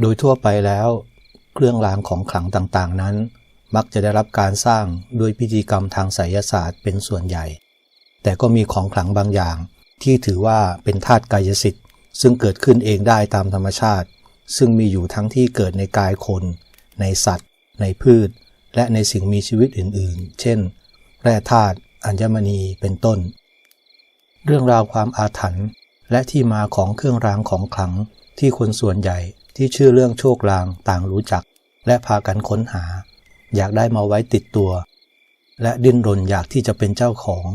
โดยทั่วไปแล้ว เครื่องรางของขลังต่างๆนั้น มักจะได้รับการสร้างด้วยพิธีกรรมทางไสยศาสตร์เป็นส่วนใหญ่ แต่ก็มีของขลังบางอย่าง ที่ถือว่าเป็นธาตุกายสิทธิ์ ซึ่งเกิดขึ้นเองได้ตามธรรมชาติ ซึ่งมีอยู่ทั้งที่เกิดในกายคน ในสัตว์ ในพืช และในสิ่งมีชีวิตอื่นๆ เช่น แร่ธาตุอัญมณีเป็นต้น เรื่องราวความอาถรรพ์และที่มาของเครื่องรางของขลังที่คนส่วนใหญ่ ที่ชื่อเรื่องโชคลางต่างรู้จัก และพากันค้นหา อยากได้มาไว้ติดตัว และดิ้นรนอยากที่จะเป็นเจ้าของ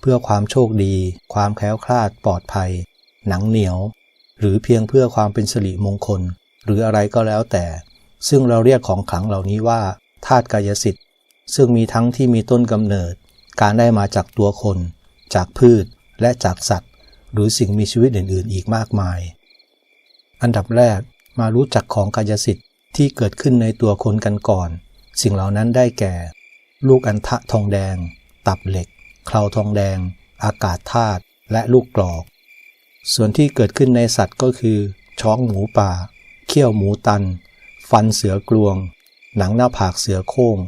เพื่อความโชคดี ความแคล้วคลาดปลอดภัย หนังเหนียว หรือเพียงเพื่อความเป็นสิริมงคล หรืออะไรก็แล้วแต่ ซึ่งเราเรียกของขลังเหล่านี้ว่าธาตุกายสิทธิ์ ซึ่งมีทั้งที่มีต้นกำเนิด การได้มาจากตัวคน จากพืชและจากสัตว์ หรือสิ่งมีชีวิตอื่น ๆ อีกมากมาย อันดับแรก มารู้จักของกายสิทธิ์ที่เกิดขึ้นในตัวคนกันก่อน สิ่งเหล่านั้นได้แก่ ลูกอันทะทองแดง ตับเหล็ก เคราทองแดง อากาศธาตุและลูกกรอก ส่วนที่เกิดขึ้นในสัตว์ก็คือ ช้องหมูป่า เขี้ยวหมูตัน ฟันเสือกลวง หนังหน้าผากเสือโค้ง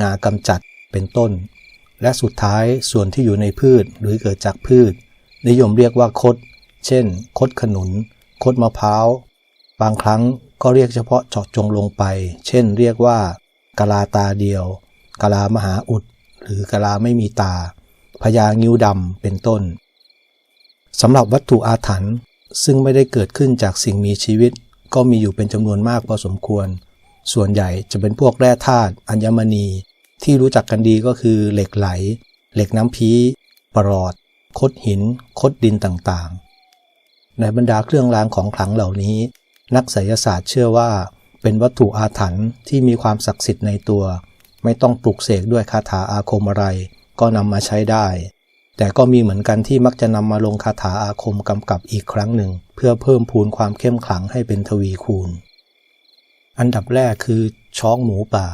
งากำจัดเป็นต้น และสุดท้ายส่วนที่อยู่ในพืชหรือเกิดจากพืช นิยมเรียกว่าคด เช่น คดขนุน คดมะพร้าว บางครั้งก็เรียกเฉพาะเจาะจงลงไป เช่นเรียกว่ากะลาตาเดียว กะลามหาอุด หรือกะลาไม่มีตาพญางิ้วดำเป็นต้นสำหรับวัตถุอาถรรพ์ซึ่งไม่ได้เกิดขึ้นจากสิ่งมีชีวิต ก็มีอยู่เป็นจำนวนมากพอสมควร ส่วนใหญ่จะเป็นพวกแร่ธาตุอัญมณี ที่รู้จักกันดีก็คือเหล็กไหล เหล็กน้ำพีปรอด คดหิน คดดินต่างๆ ในบรรดาเครื่องรางของขลังเหล่านี้ นักไสยศาสตร์เชื่อว่า เป็นวัตถุอาถรรพ์ที่มีความศักดิ์สิทธิ์ในตัว ไม่ต้องปลุกเสกด้วยคาถาอาคมอะไร ก็นำมาใช้ได้ แต่ก็มีเหมือนกันที่มักจะนำมาลงคาถาอาคมกำกับอีกครั้งหนึ่ง เพื่อเพิ่มพูนความเข้มขลังให้เป็นทวีคูณ อันดับแรกคือช้องหมูป่า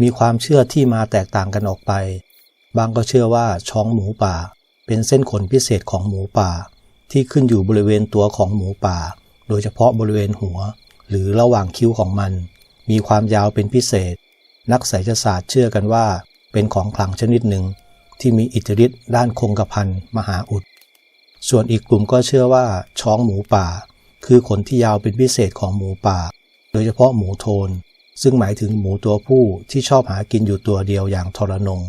มีความเชื่อที่มาแตกต่างกันออกไป บางก็เชื่อว่าช้องหมูป่า เป็นเส้นขนพิเศษของหมูป่า ที่ขึ้นอยู่บริเวณตัวของหมูป่า โดยเฉพาะบริเวณหัว หรือระหว่างคิ้วของมัน มีความยาวเป็นพิเศษ นักไสยศาสตร์เชื่อกันว่า เป็นของขลังชนิดหนึ่ง ที่มีอิทธิฤทธิ์ด้านคงกระพันมหาอุด ส่วนอีกกลุ่มก็เชื่อว่าช้องหมูป่า คือขนที่ยาวเป็นพิเศษของหมูป่า โดยเฉพาะหมูโทน ซึ่งหมายถึงหมูตัวผู้ที่ชอบหากินอยู่ตัวเดียวอย่างทรนง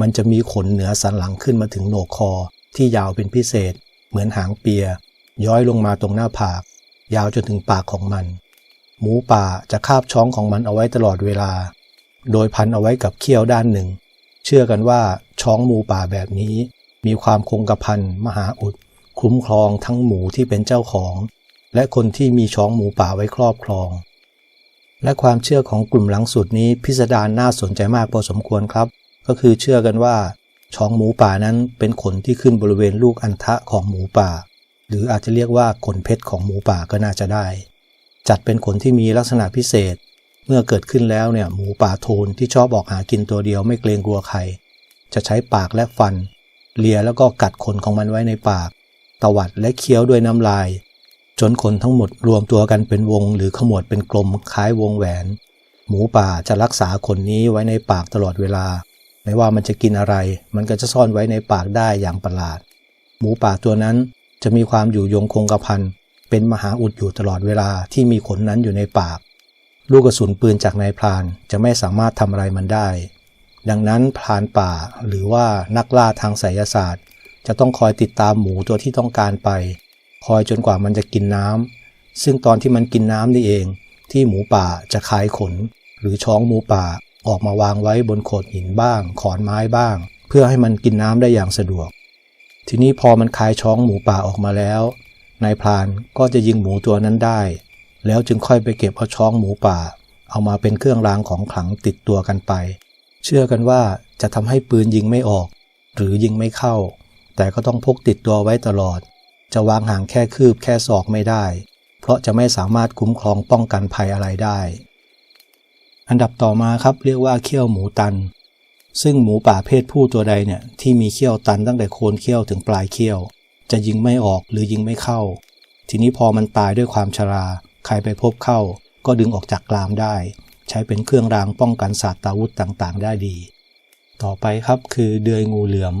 มันจะมีขนเหนือสันหลังขึ้นมาถึงโหนกคอที่ยาวเป็นพิเศษ เหมือนหางเปีย ย้อยลงมาตรงหน้าผาก ยาวจนถึงปากของมัน หมูป่าจะคาบช้องของมันเอาไว้ตลอดเวลา โดยพันเอาไว้กับเขี้ยวด้านหนึ่ง เชื่อกันว่าช้องหมูป่าแบบนี้ มีความคงกระพันมหาอุด คุ้มครองทั้งหมูที่เป็นเจ้าของ และคนที่มีช้องหมูป่าไว้ครอบครอง และความเชื่อของกลุ่มหลังสุดนี้พิสดารน่าสนใจมากพอสมควรครับ ก็คือเชื่อกันว่าช้องหมูป่านั้นเป็นขนที่ขึ้นบริเวณลูกอัณฑะของหมูป่า หรืออาจจะเรียกว่าขนเพชรของหมูป่าก็น่าจะได้ จัดเป็นขนที่มีลักษณะพิเศษ เมื่อเกิดขึ้นแล้วเนี่ยหมูป่าโทนที่ชอบออกหากินตัวเดียวไม่เกรงกลัวใคร จะใช้ปากและฟันเลียแล้วก็กัดขนของมันไว้ในปาก ตวัดและเคี้ยวด้วยน้ำลาย จนขนทั้งหมดรวมตัวกันเป็นวง หรือขมวดเป็นกลมคล้ายวงแหวน หมูป่าจะรักษาขนนี้ไว้ในปากตลอดเวลา ไม่ว่ามันจะกินอะไร มันก็จะซ่อนไว้ในปากได้อย่างประหลาด หมูป่าตัวนั้น จะมีความอยู่ยงคงกระพันเป็นมหาอุดอยู่ตลอดเวลาที่มีขนนั้นอยู่ในปาก ลูกกระสุนปืนจากนายพรานจะไม่สามารถทำอะไรมันได้ ดังนั้นพรานป่าหรือว่านักล่าทางไสยศาสตร์ จะต้องคอยติดตามหมูตัวที่ต้องการไป คอยจนกว่ามันจะกินน้ำซึ่งตอนที่มันกินน้ำนี่เอง ที่หมูป่าจะคายขน หรือช้องหมูป่าออกมาวางไว้บนโขดหินบ้าง ขอนไม้บ้าง เพื่อให้มันกินน้ำได้อย่างสะดวก ทีนี้พอมันคายช้องหมูป่าออกมาแล้วนายพรานก็จะยิงหมูตัวนั้นได้ แล้วจึงค่อยไปเก็บเอาช้องหมูป่า เอามาเป็นเครื่องรางของขลังติดตัวกันไป เชื่อกันว่าจะทำให้ปืนยิงไม่ออก หรือยิงไม่เข้า แต่ก็ต้องพกติดตัวไว้ตลอด จะวางห่างแค่คืบแค่ศอกไม่ได้ เพราะจะไม่สามารถคุ้มครองป้องกันภัยอะไรได้ อันดับต่อมาครับเรียกว่าเขี้ยวหมูตัน ซึ่งหมูป่าเพศผู้ตัวใดเนี่ยที่มีเขี้ยวตันตั้งแต่โคนเขี้ยวถึงปลายเขี้ยว จะยิงไม่ออกหรือยิงไม่เข้า ทีนี้พอมันตายด้วยความชรา ใครไปพบเข้า ก็ดึงออกจากกลามได้ ใช้เป็นเครื่องรางป้องกันศาสตราวุธต่างๆ ได้ดี ต่อไปครับคือเดือยงูเหลือม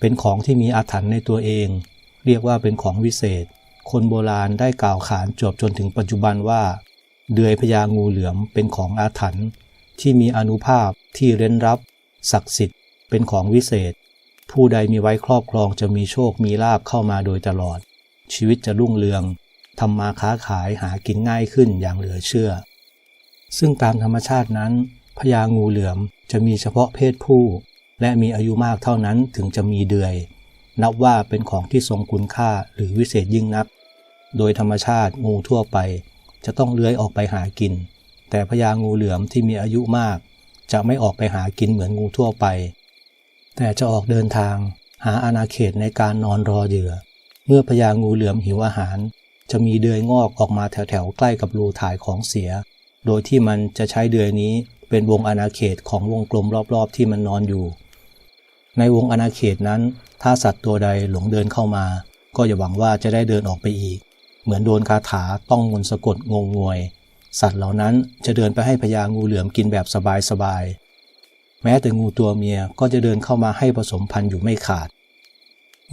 เป็นของที่มีอาถรรพ์ในตัวเอง เรียกว่าเป็นของวิเศษ คนโบราณได้กล่าวขานจบจนถึงปัจจุบันว่า เดือยพญางูเหลือมเป็นของอาถรรพ์ที่มีอนุภาพที่เร้นรับ ศักดิ์สิทธิ์ เป็นของวิเศษ ผู้ใดมีไว้ครอบครองจะมีโชคมีลาบเข้ามาโดยตลอด ชีวิตจะรุ่งเรืองทำมาค้าขายหากินง่ายขึ้นอย่างเหลือเชื่อ ซึ่งตามธรรมชาตินั้นพญางูเหลือมจะมีเฉพาะเพศผู้ และมีอายุมากเท่านั้นถึงจะมีเดือย นับว่าเป็นของที่ทรงคุณค่าหรือวิเศษยิ่งนัก โดยธรรมชาติงูทั่วไป จะต้องเลื้อยออกไปหากิน แต่พญางูเหลือมที่มีอายุมาก จะไม่ออกไปหากินเหมือนงูทั่วไป แต่จะออกเดินทาง หาอาณาเขตในการนอนรอเหยื่อ เมื่อพญางูเหลือมหิวอาหาร จะมีเดือยงอกออกมาแถวๆใกล้กับรูถ่ายของเสีย โดยที่มันจะใช้เดือยนี้เป็นวงอาณาเขตของวงกลมรอบๆ ที่มันนอนอยู่ ในวงอาณาเขตนั้น ถ้าสัตว์ตัวใดหลงเดินเข้ามา ก็อย่าหวังว่าจะได้เดินออกไปอีก เหมือนโดนคาถาต้องมนสะกดงงงวย สัตว์เหล่านั้นจะเดินไปให้พญางูเหลือมกินแบบสบายๆ แม้แต่งูตัวเมียก็จะเดินเข้ามาให้ผสมพันธุ์อยู่ไม่ขาด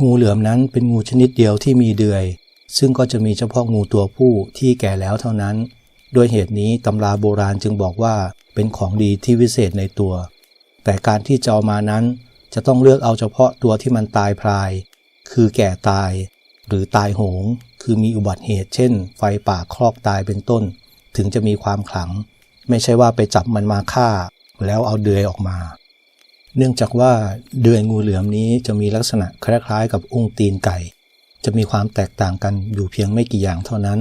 งูเหลือมนั้นเป็นงูชนิดเดียวที่มีเดือย ซึ่งก็จะมีเฉพาะงูตัวผู้ที่แก่แล้วเท่านั้นด้วยเหตุนี้ตำราโบราณจึงบอกว่าเป็นของดีที่วิเศษในตัว แต่การที่จะเอามานั้นจะต้องเลือกเอาเฉพาะตัวที่มันตายพราย คือแก่ตาย หรือตายโหง คือมีอุบัติเหตุเช่น ไฟป่าคลอกตายเป็นต้น ถึงจะมีความขลัง ไม่ใช่ว่าไปจับมันมาฆ่า แล้วเอาเดือยออกมา เนื่องจากว่าเดือยงูเหลือมนี้จะมีลักษณะคล้ายๆ กับอุ้งตีนไก่ จะมีความแตกต่างกันอยู่เพียงไม่กี่อย่างเท่านั้น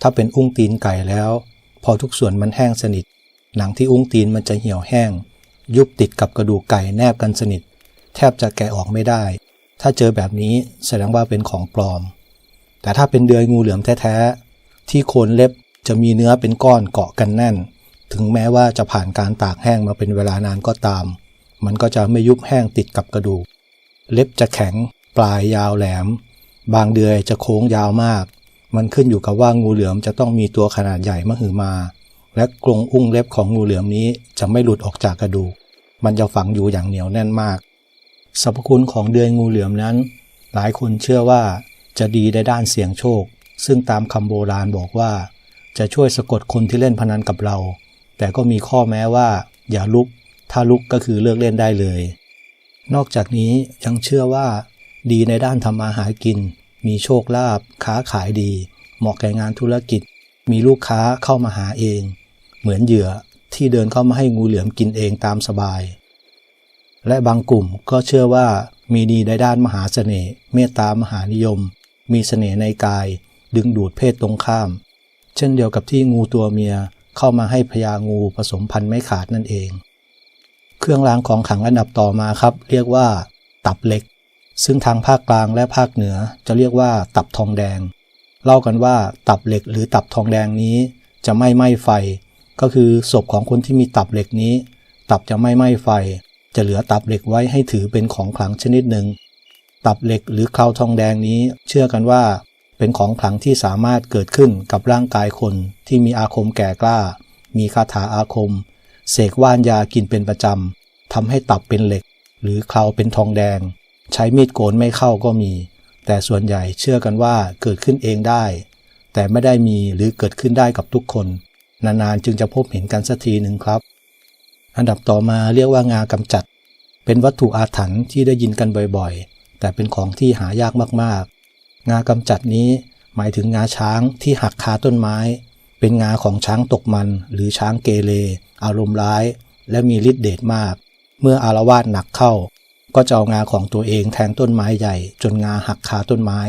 ถ้าเป็นอุ้งตีนไก่แล้ว พอทุกส่วนมันแห้งสนิท หนังที่อุ้งตีนมันจะเหี่ยวแห้ง ยุบติดกับกระดูกไก่แนบกันสนิท แทบจะแกะออกไม่ได้ ถ้าเจอแบบนี้แสดงว่าเป็นของปลอมแต่ถ้าเป็นเดือยงูเหลือมแท้ ๆ ที่โคนเล็บ จะมีเนื้อเป็นก้อนเกาะกันแน่น ถึงแม้ว่าจะผ่านการตากแห้งมาเป็นเวลานานก็ตาม มันก็จะไม่ยุบแห้งติดกับกระดูก เล็บจะแข็ง ปลายยาวแหลม บางเดือยจะโค้งยาวมาก มันขึ้นอยู่กับว่างูเหลือมจะต้องมีตัวขนาดใหญ่มหึมา และกรงอุ้งเล็บของงูเหลือมนี้จะไม่หลุดออกจากกระดูก มันจะฝังอยู่อย่างเหนียวแน่นมากสรรพคุณของเดือยงูเหลือมนั้น หลายคนเชื่อว่าจะดีในด้านเสี่ยงโชค ซึ่งตามคำโบราณบอกว่า จะช่วยสะกดคนที่เล่นพนันกับเรา แต่ก็มีข้อแม้ว่า อย่าลุก ถ้าลุกก็คือเลิกเล่นได้เลย นอกจากนี้ยังเชื่อว่า ดีในด้านทำมาหากิน มีโชคลาภค้าขายดี เหมาะแก่งานธุรกิจ มีลูกค้าเข้ามาหาเอง เหมือนเหยื่อที่เดินเข้ามาให้งูเหลือมกินเองตามสบาย และบางกลุ่มก็เชื่อว่ามีดีในด้านมหาเสน่ห์เมตตามหานิยม มีเสน่ห์ในกาย ดึงดูดเพศตรงข้าม เช่นเดียวกับที่งูตัวเมียเข้ามาให้พญางูผสมพันธุ์ไม่ขาดนั่นเอง เครื่องรางของขลังอันดับต่อมาครับ เรียกว่า ตับเหล็ก ซึ่งทางภาคกลางและภาคเหนือจะเรียกว่าตับทองแดง เล่ากันว่าตับเหล็กหรือตับทองแดงนี้ จะไม่ไหม้ไฟ ก็คือศพของคนที่มีตับเหล็กนี้ ตับจะไม่ไหม้ไฟ จะเหลือตับเหล็กไว้ให้ถือเป็นของขลังชนิดหนึ่งตับเหล็กหรือคราวทองแดงนี้ เชื่อกันว่า เป็นของขลังที่สามารถเกิดขึ้นกับร่างกายคนที่มีอาคมแก่กล้า มีคาถาอาคม เสกว่านยากินเป็นประจำทำให้ตับเป็นเหล็ก หรือคราวเป็นทองแดง ใช้มีดโกนไม่เข้าก็มี แต่ส่วนใหญ่เชื่อกันว่าเกิดขึ้นเองได้ แต่ไม่ได้มีหรือเกิดขึ้นได้กับทุกคน นานๆจึงจะพบเห็นกันสักทีหนึ่งครับ อันดับต่อมาเรียกว่างากำจัด เป็นวัตถุอาถรรพ์ที่ได้ยินกันบ่อยๆ แต่เป็นของที่หายากมากๆ งากำจัดนี้หมายถึงงาช้างที่หักคาต้นไม้ เป็นงาของช้างตกมันหรือช้างเกเร อารมณ์ร้าย และมีฤทธิ์เดชมาก เมื่ออารวาสหนักเข้า ก็จะเอางาของตัวเองแทงต้นไม้ใหญ่ จนงาหักคาต้นไม้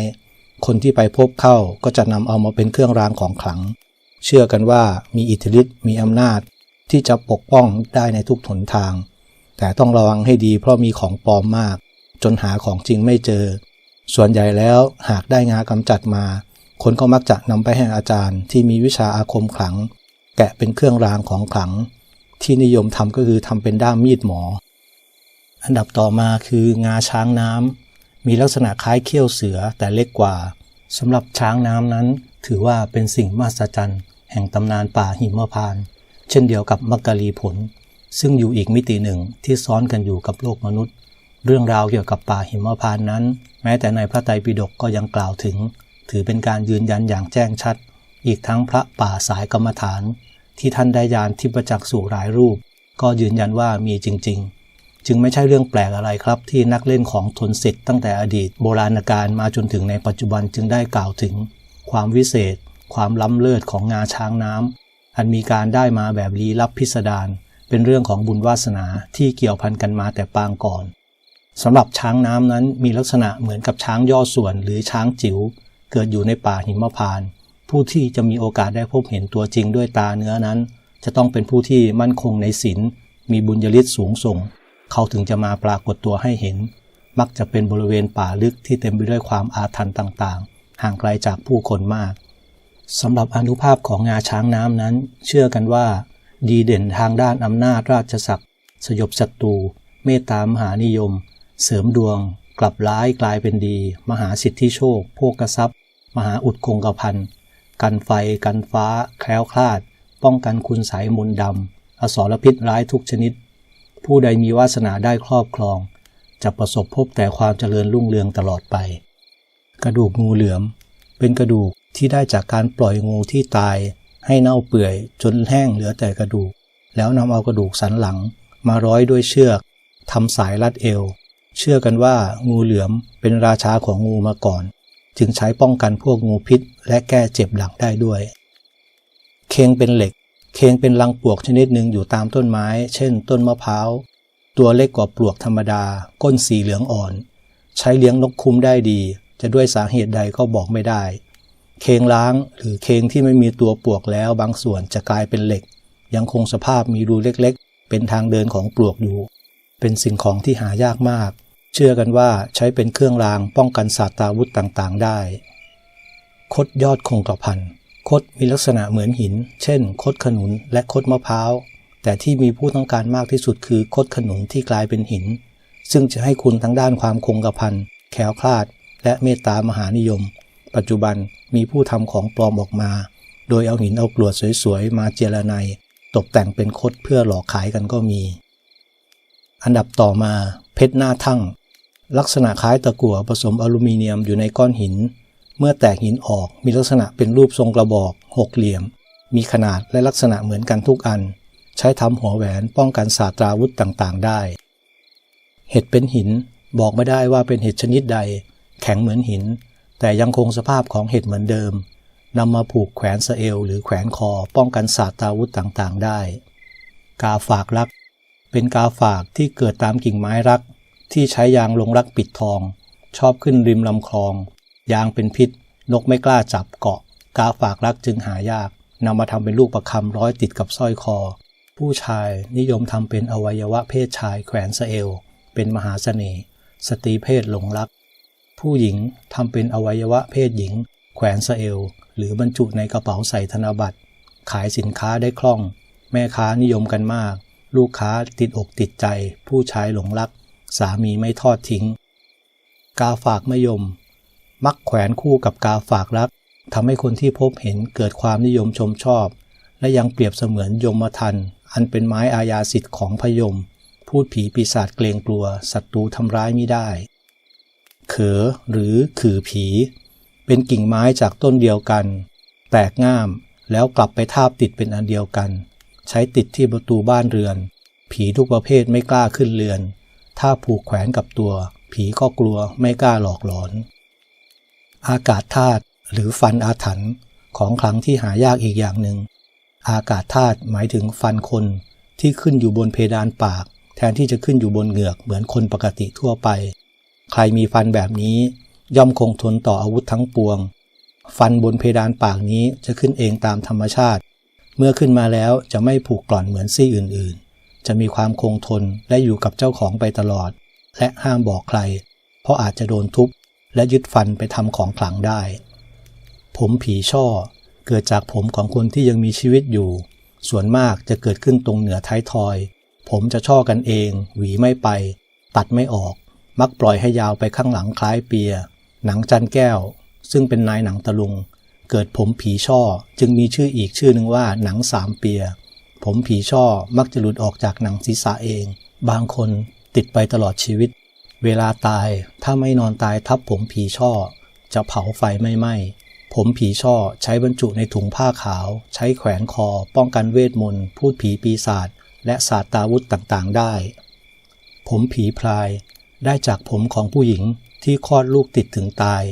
คนที่ไปพบเข้าก็จะนำเอามาเป็นเครื่องรางของขลัง เชื่อกันว่ามีอิทธิฤทธิ์มีอำนาจ ที่จะปกป้องได้ในทุกหนทาง แต่ต้องระวังให้ดีเพราะมีของปลอมมาก จนหาของจริงไม่เจอ ส่วนใหญ่แล้วหากได้งากำจัดมา คนก็มักจะนำไปให้อาจารย์ที่มีวิชาอาคมขลัง แกะเป็นเครื่องรางของขลัง ที่นิยมทำก็คือทำเป็นด้ามมีดหมอ อันดับต่อมาคืองาช้างน้ำมีลักษณะคล้ายเขี้ยวเสือแต่เล็กกว่าสำหรับช้างน้ำนั้น ถือว่าเป็นสิ่งมหัศจรรย์แห่งตำนานป่าหิมพานต์เช่นเดียวกับมักกะลีผล ซึ่งอยู่อีกมิติหนึ่งที่ซ้อนกันอยู่กับโลกมนุษย์ เรื่องราวเกี่ยวกับป่าหิมพานต์นั้น แม้แต่ในพระไตรปิฎกก็ยังกล่าวถึง ถือเป็นการยืนยันอย่างแจ้งชัด อีกทั้งพระป่าสายกรรมฐาน ที่ท่านได้ยานทิพจักสู่หลายรูป ก็ยืนยันว่ามีจริง ๆ จึงไม่ใช่เรื่องแปลกอะไรครับ ที่นักเล่นของทนสิทธิ์ตั้งแต่อดีตโบราณกาลมาจนถึงในปัจจุบันจึงได้กล่าวถึง ความวิเศษ ความล้ำเลิศของงาช้างน้ำอันมีการได้มาแบบลี้ลับพิสดารเป็นเรื่องของบุญวาสนาที่เกี่ยวพันกันมาแต่ปางก่อน สำหรับช้างน้ำนั้นมีลักษณะเหมือนกับช้างย่อส่วนหรือช้างจิ๋วเกิดอยู่ในป่าหิมพาน ผู้ที่จะมีโอกาสได้พบเห็นตัวจริงด้วยตาเนื้อนั้น จะต้องเป็นผู้ที่มั่นคงในศีลมีบุญญาลิศสูงส่ง เขาถึงจะมาปรากฏตัวให้เห็น มักจะเป็นบริเวณป่าลึกที่เต็มไปด้วยความอาถรรพ์ต่างๆ ห่างไกลจากผู้คนมากสำหรับอนุภาพของงาช้างน้ำนั้น เชื่อกันว่า ดีเด่นทางด้านอำนาจราชศักดิ์สยบศัตรูเมตตามหานิยม เสริมดวง กลับร้ายกลายเป็นดี มหาสิทธิโชคโภกทรัพย์ มหาอุดคงกระพันกันไฟ กันฟ้า แคล้วคลาด ป้องกันคุณสายมนดำอสรพิษร้ายทุกชนิด ผู้ใดมีวาสนาได้ครอบครอง จะประสบพบแต่ความเจริญรุ่งเรืองตลอดไป กระดูกงูเหลือม เป็นกระดูกที่ได้จากการปล่อยงูที่ตาย ให้เน่าเปื่อยจนแห้งเหลือแต่กระดูก แล้วนำเอากระดูกสันหลังมาร้อยด้วยเชือกทำสายรัดเอว เชื่อกันว่างูเหลือมเป็นราชาของงูมาก่อน จึงใช้ป้องกันพวกงูพิษ และแก้เจ็บหลังได้ด้วย เคงเป็นเหล็ก เคงเป็นรังปลวกชนิดหนึ่งอยู่ตามต้นไม้ เช่น ต้นมะพร้าว ตัวเล็กกว่าปลวกธรรมดา ก้นสีเหลืองอ่อน ใช้เลี้ยงนกคุ้มได้ดี จะด้วยสาเหตุใดก็บอกไม่ได้ เคงล้างหรือเคงที่ไม่มีตัวปลวกแล้วบางส่วนจะกลายเป็นเหล็ก ยังคงสภาพมีรูเล็กๆ เป็นทางเดินของปลวกอยู่ เป็นสิ่งของที่หายากมาก เชื่อกันว่าใช้เป็นเครื่องรางป้องกันศาสตราวุธต่างๆ ได้ คดยอดคงกระพันคดมีลักษณะเหมือนหิน เช่น คดขนุนและคดมะพร้าว แต่ที่มีผู้ต้องการมากที่สุดคือคดขนุนที่กลายเป็นหิน ซึ่งจะให้คุณทั้งด้านความคงกระพันแขวคลาด และเมตตามหานิยม ปัจจุบันมีผู้ทำของปลอมออกมา โดยเอาหินเอากรวดสวยๆ มาเจรไนตกแต่งเป็นคดเพื่อหลอกขายกันก็มี อันดับต่อมา เพชรหน้าทั่ง ลักษณะคล้ายตะกั่วผสมอลูมิเนียมอยู่ในก้อนหิน เมื่อแตกหินออกมีลักษณะเป็นรูปทรงกระบอกหกเหลี่ยม มีขนาดและลักษณะเหมือนกันทุกอัน ใช้ทำหัวแหวนป้องกันศาสตราวุธต่างๆ ได้ เห็ดเป็นหินบอกไม่ได้ว่าเป็นเห็ดชนิดใด แข็งเหมือนหิน แต่ยังคงสภาพของเห็ดเหมือนเดิมนำมาผูกแขวนสะเอวหรือแขวนคอป้องกันศาสตราวุธต่างๆ ได้ กาฝากรัก เป็นกาฝากที่เกิดตามกิ่งไม้รัก ที่ใช้ยางลงรักปิดทอง ชอบขึ้นริมลำคลอง ยางเป็นพิษ นกไม่กล้าจับเกาะ กาฝากรักจึงหายากนำมาทำเป็นลูกประคำร้อยติดกับสร้อยคอ ผู้ชายนิยมทำเป็นอวัยวะเพศชายแขวนสเอวเป็นมหาเสน่ห์สตรีเพศหลงรัก ผู้หญิงทำเป็นอวัยวะเพศหญิง แขวนสเอวหรือบรรจุในกระเป๋าใส่ธนบัตร ขายสินค้าได้คล่อง แม่ค้านิยมกันมาก ลูกค้าติดอกติดใจ ผู้ชายหลงรัก สามีไม่ทอดทิ้ง กาฝากมะยม มักแขวนคู่กับกาฝากรักทำให้คนที่พบเห็นเกิดความนิยมชมชอบ และยังเปรียบเสมือนยมทัน อันเป็นไม้อาญาสิทธิ์ของพยม พูดผีปีศาจเกรงกลัวศัตรูทำร้ายไม่ได้ เขอหรือขือผี เป็นกิ่งไม้จากต้นเดียวกัน แตกง่ามแล้วกลับไปทาบติดเป็นอันเดียวกัน ใช้ติดที่ประตูบ้านเรือน ผีทุกประเภทไม่กล้าขึ้นเรือน ถ้าผูกแขวนกับตัว ผีก็กลัวไม่กล้าหลอกหลอน อากาศธาตุหรือฟันอาถรรพ์ของขลังที่หายากอีกอย่างหนึ่ง อากาศธาตุหมายถึงฟันคนที่ขึ้นอยู่บนเพดานปาก แทนที่จะขึ้นอยู่บนเหงือกเหมือนคนปกติทั่วไป ใครมีฟันแบบนี้ย่อมคงทนต่ออาวุธทั้งปวง ฟันบนเพดานปากนี้จะขึ้นเองตามธรรมชาติ เมื่อขึ้นมาแล้วจะไม่ผูกกร่อนเหมือนซี่อื่นๆ จะมีความคงทนและอยู่กับเจ้าของไปตลอด และห้ามบอกใคร เพราะอาจจะโดนทุบและยึดฟันไปทำของขลังได้ ผมผีช่อ เกิดจากผมของคนที่ยังมีชีวิตอยู่ ส่วนมากจะเกิดขึ้นตรงเหนือท้ายทอย ผมจะช่อกันเอง หวีไม่ไป ตัดไม่ออก มักปล่อยให้ยาวไปข้างหลังคล้ายเปีย หนังจันแก้ว ซึ่งเป็นนายหนังตะลุง เกิดผมผีช่อ จึงมีชื่ออีกชื่อหนึ่งว่าหนังสามเปีย ผมผีช่อมักจะหลุดออกจากหนังศีรษะเอง บางคนติดไปตลอดชีวิต เวลาตายถ้าไม่นอนตายทับผมผีช่อ จะเผาไฟไม่ไหม้ผมผีช่อใช้บรรจุในถุงผ้าขาว ใช้แขวนคอ ป้องกันเวทมนต์พูดผีปีศาจและศาสตราวุธต่างๆได้ ผมผีพราย ได้จากผมของผู้หญิงที่คลอดลูกติดถึงตาย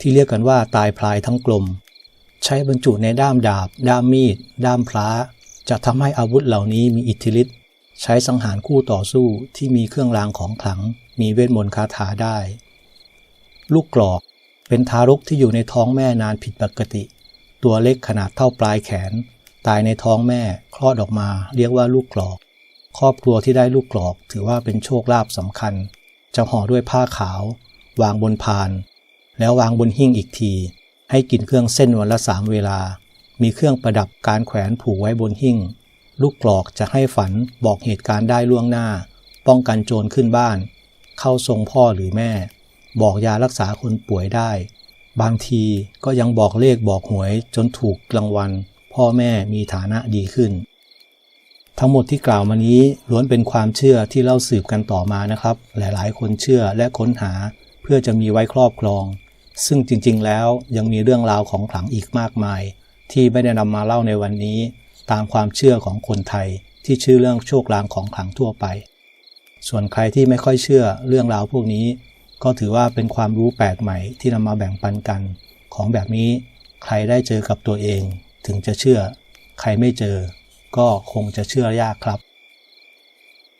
ที่เรียกกันว่าตายพลายทั้งกลม ใช้บรรจุในด้ามดาบ ด้ามมีด ด้ามพระจะทำให้อาวุธเหล่านี้มีอิทธิฤทธิ์ใช้สังหารคู่ต่อสู้ที่มีเครื่องรางของขลัง มีเวทมนต์คาถาได้ ลูกกรอกเป็นทารกที่อยู่ในท้องแม่นานผิดปกติ ตัวเล็กขนาดเท่าปลายแขน ตายในท้องแม่คลอดออกมา เรียกว่าลูกกรอก ครอบครัวที่ได้ลูกกรอก ถือว่าเป็นโชคลาภสำคัญ จะห่อด้วยผ้าขาว วางบนพาน แล้ววางบนหิ้งอีกที ให้กินเครื่องเส้นวันละสามเวลา มีเครื่องประดับการแขวนผูกไว้บนหิ้ง ลูกกรอกจะให้ฝันบอกเหตุการณ์ได้ล่วงหน้า ป้องกันโจรขึ้นบ้าน เข้าทรงพ่อหรือแม่ บอกยารักษาคนป่วยได้ บางทีก็ยังบอกเลขบอกหวยจนถูกรางวัล พ่อแม่มีฐานะดีขึ้น ทั้งหมดที่กล่าวมานี้ล้วนเป็นความเชื่อที่เล่าสืบกันต่อมานะครับ หลายๆ คนเชื่อและค้นหาเพื่อจะมีไว้ครอบครอง ซึ่งจริงๆแล้วยังมีเรื่องราวของขลังอีกมากมาย ที่ไม่ได้นำมาเล่าในวันนี้ ตามความเชื่อของคนไทยที่ชื่อเรื่องโชคลางของขลังทั่วไป ส่วนใครที่ไม่ค่อยเชื่อเรื่องราวพวกนี้ ก็ถือว่าเป็นความรู้แปลกใหม่ที่นำมาแบ่งปันกัน ของแบบนี้ใครได้เจอกับตัวเอง ถึงจะเชื่อ ใครไม่เจอ ก็คงจะเชื่อยากครับ